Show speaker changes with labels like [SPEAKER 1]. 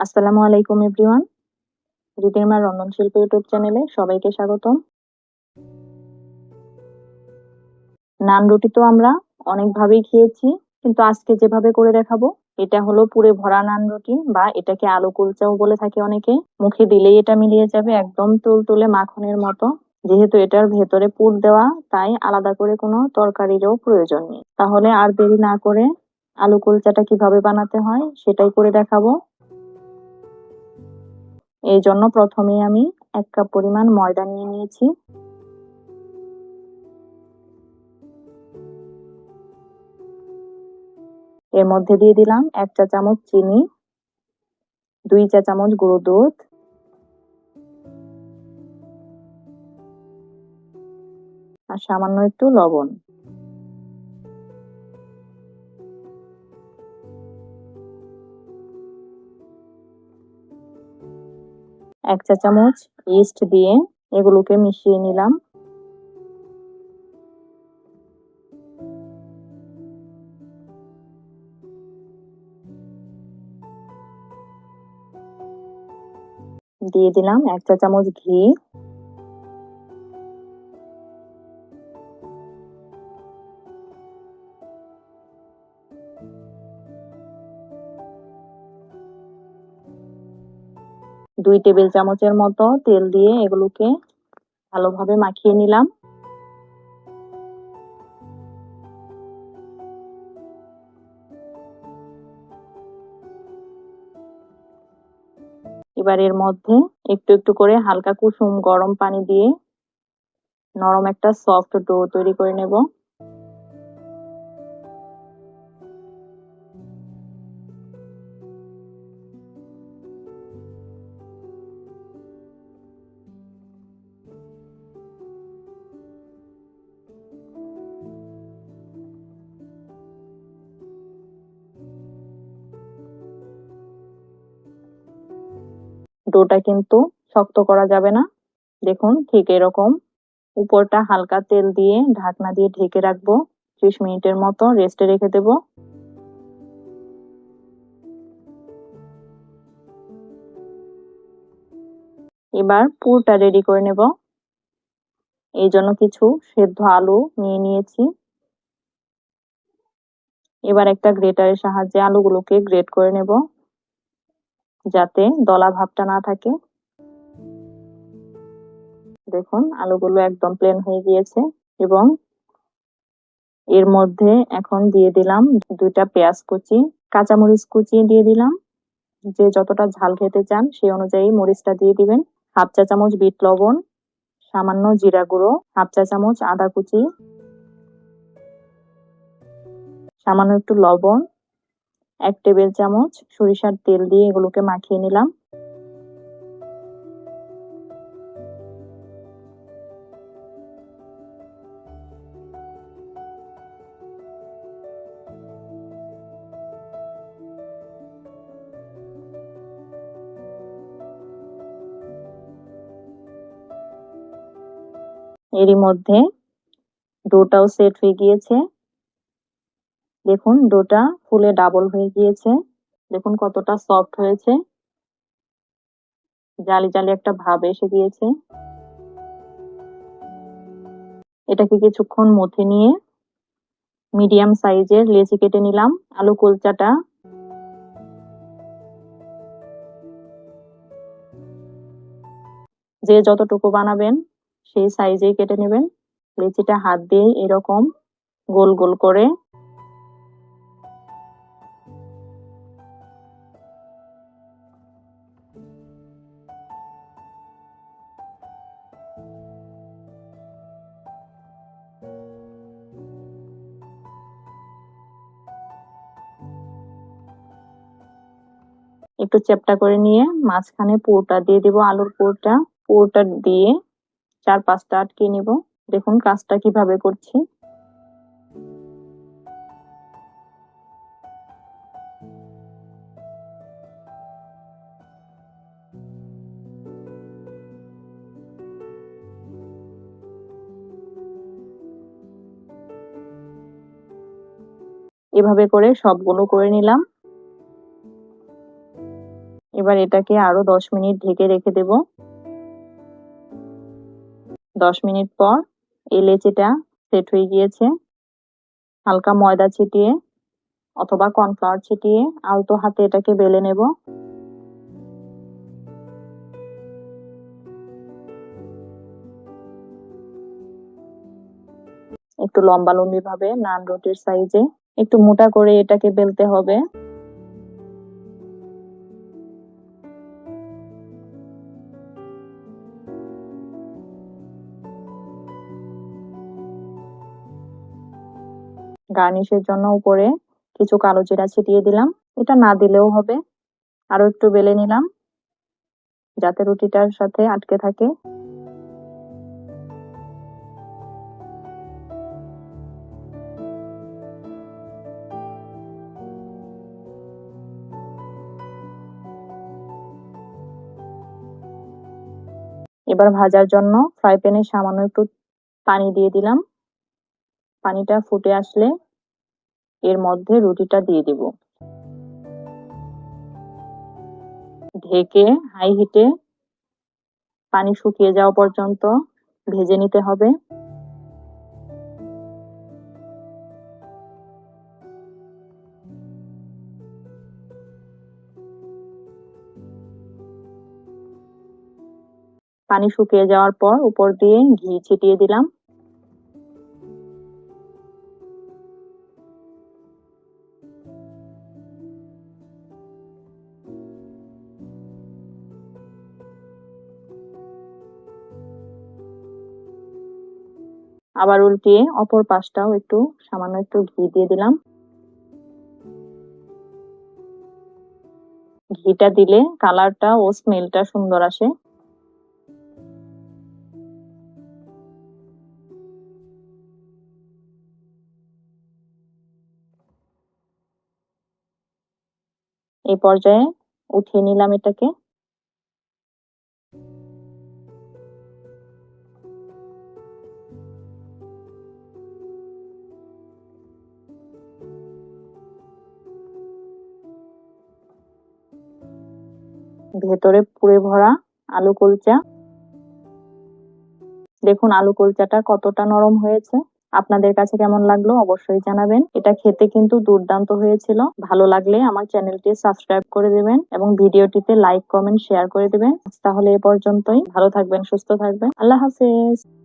[SPEAKER 1] আসসালামু আলাইকুম, এভরিওয়ান। রিদিমা রন্ধন শিল্প ইউটিউব চ্যানেলে সবাইকে স্বাগতম। নান রুটি তো আমরা অনেকভাবেই খেয়েছি, কিন্তু আজকে যেভাবে করে দেখাবো, এটা হলো পুরে ভরা নান রুটি বা এটাকে আলু কুলচাও বলে থাকে অনেকে। মুখে দিলেই এটা মিলিয়ে যাবে একদম তুলতুলে মাখনের মতো। যেহেতু এটার ভেতরে পুর দেওয়া, তাই আলাদা করে কোনো তরকারিরও প্রয়োজন নেই। তাহলে আর দেরি না করে আলু কুলচাটা কীভাবে বানাতে হয়, সেটাই করে দেখাবো। এই জন্য প্রথমে আমি এক কাপ পরিমাণ ময়দা নিয়ে নিয়েছি। এর মধ্যে দিয়ে দিলাম এক চা চামচ চিনি, দুই চা চামচ গুঁড়ো দুধ। আর সামান্য একটু লবণ। এক চা চামচ ইস্ট দিয়ে এগুলোকে মিশিয়ে নিলাম। দিয়ে দিলাম এক চা চামচ ঘি। দুই টেবিল চামচের মতো তেল দিয়ে এগুলোকে ভালোভাবে মাখিয়ে নিলাম। এবার এর মধ্যে একটু একটু করে হালকা কুসুম গরম পানি দিয়ে নরম একটা সফট ডো তৈরি করে নেব। ডোটা কিন্তু শক্ত করা যাবে না। দেখুন, ঠিক এরকম। উপরটা হালকা তেল দিয়ে ঢাকনা দিয়ে ঢেকে রাখব। ত্রিশ মিনিটের মতো রেস্টে রেখে দেব। এবার পুরটা রেডি করে নেব। এই জন্য কিছু সেদ্ধ আলু নিয়ে নিয়েছি। এবার একটা গ্রেটারের সাহায্যে আলুগুলোকে গ্রেট করে নেব। যাতে দলা ভাবটা না থাকে। দেখুন, আলুগুলো একদম প্লেন হয়ে গিয়েছে এবং এর মধ্যে এখন দিয়ে দিলাম দুইটা পেঁয়াজ কুচি, কাঁচামরিচ কুচিয়ে দিয়ে দিলাম। যে যতটা ঝাল খেতে চান সেই অনুযায়ী মরিচটা দিয়ে দিবেন। হাফ চা চামচ বিট লবণ, সামান্য জিরা গুঁড়ো, হাফ চা চামচ আদা কুচি, সামান্য একটু লবণ এক টেবিল চামচ সরিষার তেল দিয়ে এগুলোকে মাখিয়ে নিলাম। এরই মধ্যে ডোটাও সেট হয়ে গিয়েছে। দেখুন ডোটা ফুলে ডাবল হয়ে গিয়েছে। দেখুন কতটা সফট হয়েছে। জালি জালি একটা ভাব এসে গিয়েছে। এটাকে কিছুক্ষণ মথে নিয়ে মিডিয়াম সাইজের লেচি কেটে নিলাম, আলু কুলচাটা। যে যতটুকু বানাবেন, সেই সাইজেই কেটে নেবেন। লেচিটা হাত দিয়ে এরকম গোল গোল করে একটু চ্যাপটা করে নিয়ে মাঝখানে পুরটা দিয়ে দিব, আলুর পুরটা। পুরটা দিয়ে চার পাঁচটা আটকে নিব। দেখুন কাজটা কীভাবে করছি। এভাবে করে সবগুলো করে নিলাম। এবার এটাকে আরও দশ মিনিট ঢেকে রেখে দেব। দশ মিনিট পর এই লেচিটা সেট হয়ে গিয়েছে। হালকা ময়দা ছিটিয়ে অথবা কর্নফ্লাওয়ার ছিটিয়ে আলতো হাতে এটাকে বেলে নেব। একটু লম্বা লম্বি ভাবে নান রুটির সাইজে। একটু মোটা করে এটাকে বেলতে হবে। গার্নিশের জন্য উপরে কিছু কালো জিরা ছিটিয়ে দিলাম। এটা না দিলেও হবে। আরও একটু বেলে নিলাম, যাতে রুটিটার সাথে আটকে থাকে। এবার ভাজার জন্য ফ্রাই প্যানে সামান্য একটু পানি দিয়ে দিলাম। পানিটা ফুটে আসলে এর মধ্যে রুটিটা দিয়ে দিব। ঢেকে হাই হিটে পানি শুকিয়ে যাওয়া পর্যন্ত ভেজে নিতে হবে। পানি শুকিয়ে যাওয়ার পর উপর দিয়ে ঘি ছিটিয়ে দিলাম। আবার উল্টিয়ে অপর পাশটাও একটু সামান্য একটু ঘি দিয়ে দিলাম। ঘিটা দিলে কালারটা ও স্মেলটা সুন্দর আসে। এই পর্যায়ে উঠিয়ে নিলাম এটাকে। ভেতরে পুড়ে ভরা আলু কলচা। দেখুন আলু কলচাটা কতটা নরম হয়েছে। আপনাদের কাছে কেমন লাগল অবশ্যই জানাবেন। এটা খেতে কিন্তু দুর্দান্ত হয়েছিল। ভালো লাগলে আমার চ্যানেলটি সাবস্ক্রাইব করে দেবেন এবং ভিডিওটিতে লাইক, কমেন্ট, শেয়ার করে দেবেন। তাহলে এ পর্যন্তই। ভালো থাকবেন, সুস্থ থাকবেন। আল্লাহ হাফেজ।